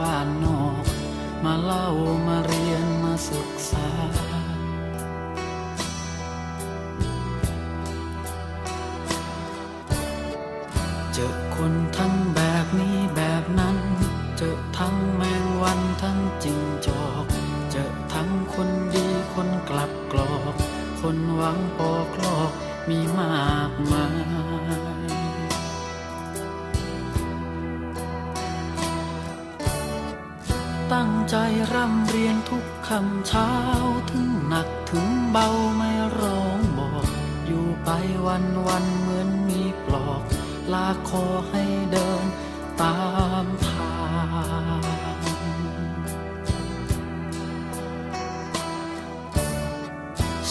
บ้านนอก มาเล่ามาเรียนมาศึกษา เจอคนทั้งแบบนี้แบบนั้น เจอทั้งแมงวันทั้งจิงจอก เจอทั้งคนดีคนกลับกรอก คนหวังปอกลอกมีมากมาย ใจร่ำเรียนทุกคำเช้าถึงหนักถึงเบาไม่ร้องบอก อยู่ไปวันวันเหมือนมีปลอก ลาคอให้เดินตามทาง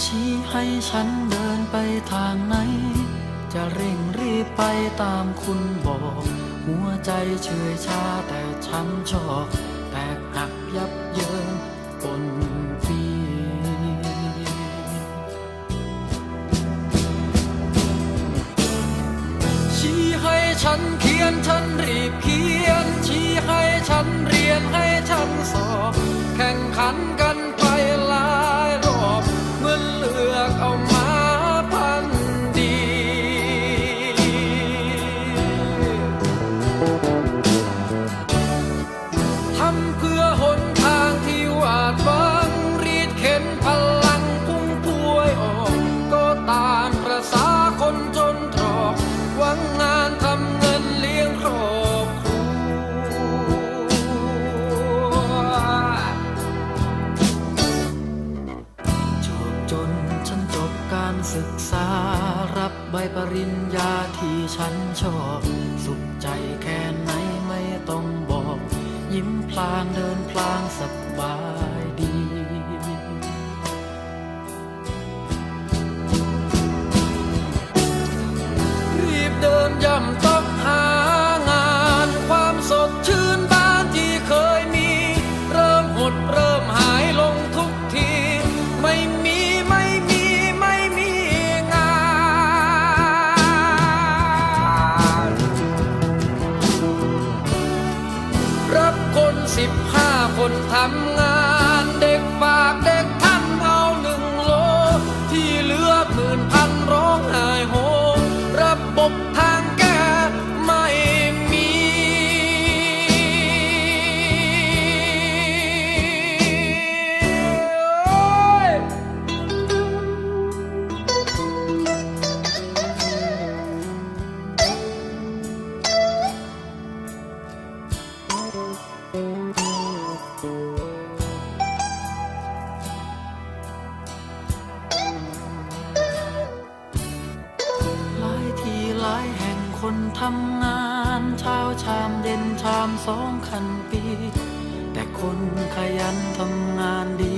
ชี้ให้ฉันเดินไปทางไหน จะเร่งรีบไปตามคุณบอก หัวใจเฉยชาแต่ฉันชอบ แตกหักยับเยินปนปีชี้ให้ฉันเขียนฉันรีบเขียน ชี้ให้ฉันเรียนให้ฉันสอบ แข่งขันกัน ศึกษารับใบปริญญาที่ฉันชอบ สุขใจแค่ไหนไม่ต้องบอก ยิ้มพลางเดินพลางสบายดี รีบเดินย่ำต้ คนทำงานเด็กฝากเด็กามสองคันปี แต่คนขยันทำงานดี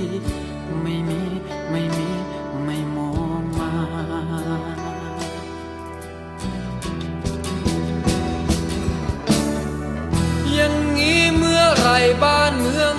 ไม่มี ไม่มี ไม่มองมา อย่างนี้เมื่อไรบ้านเมือง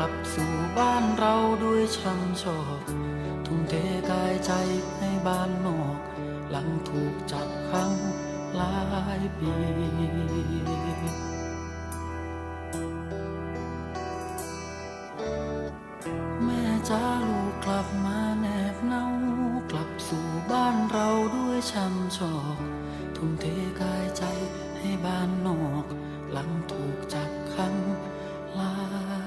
ลับสู่บ้านเราด้วยช่ำชอกทุ่มเทกายใจให้บ้านนอก หลังถูกจับขังหลายปีแม่จ้าลูกกลับมาแนบเนากลับสู่บ้านเราด้วยช่ำชอกทุ่มเทกายใจให้บ้านนอก หลังถูกจับขังหลาย